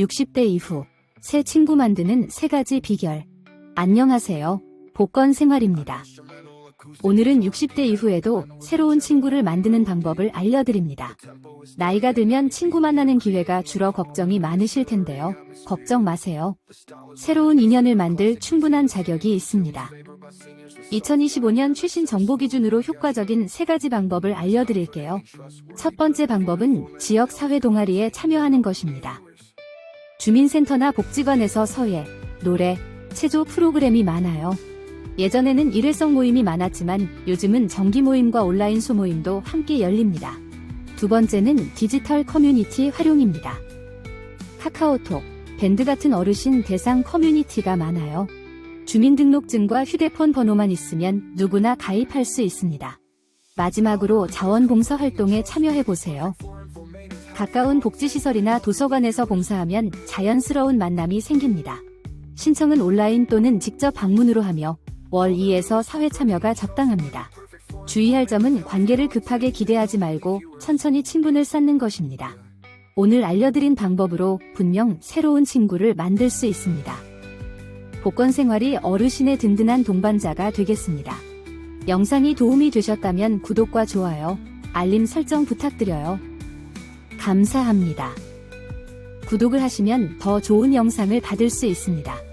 60대 이후 새 친구 만드는 세 가지 비결. 안녕하세요. 복권 생활입니다. 오늘은 60대 이후에도 새로운 친구를 만드는 방법을 알려드립니다. 나이가 들면 친구 만나는 기회가 줄어 걱정이 많으실 텐데요. 걱정 마세요. 새로운 인연을 만들 충분한 자격이 있습니다. 2025년 최신 정보 기준으로 효과적인 세 가지 방법을 알려드릴게요. 첫 번째 방법은 지역 사회 동아리에 참여하는 것입니다. 주민센터나 복지관에서 서예, 노래, 체조 프로그램이 많아요. 예전에는 일회성 모임이 많았지만 요즘은 정기 모임과 온라인 소모임도 함께 열립니다. 두 번째는 디지털 커뮤니티 활용입니다. 카카오톡, 밴드 같은 어르신 대상 커뮤니티가 많아요. 주민등록증과 휴대폰 번호만 있으면 누구나 가입할 수 있습니다. 마지막으로 자원봉사 활동에 참여해보세요. 가까운 복지시설이나 도서관에서 봉사하면 자연스러운 만남이 생깁니다. 신청은 온라인 또는 직접 방문으로 하며 월 2에서 사회 참여가 적당합니다. 주의할 점은 관계를 급하게 기대하지 말고 천천히 친분을 쌓는 것입니다. 오늘 알려드린 방법으로 분명 새로운 친구를 만들 수 있습니다. 복권 생활이 어르신의 든든한 동반자가 되겠습니다. 영상이 도움이 되셨다면 구독과 좋아요, 알림 설정 부탁드려요. 감사합니다. 구독을 하시면 더 좋은 영상을 받을 수 있습니다.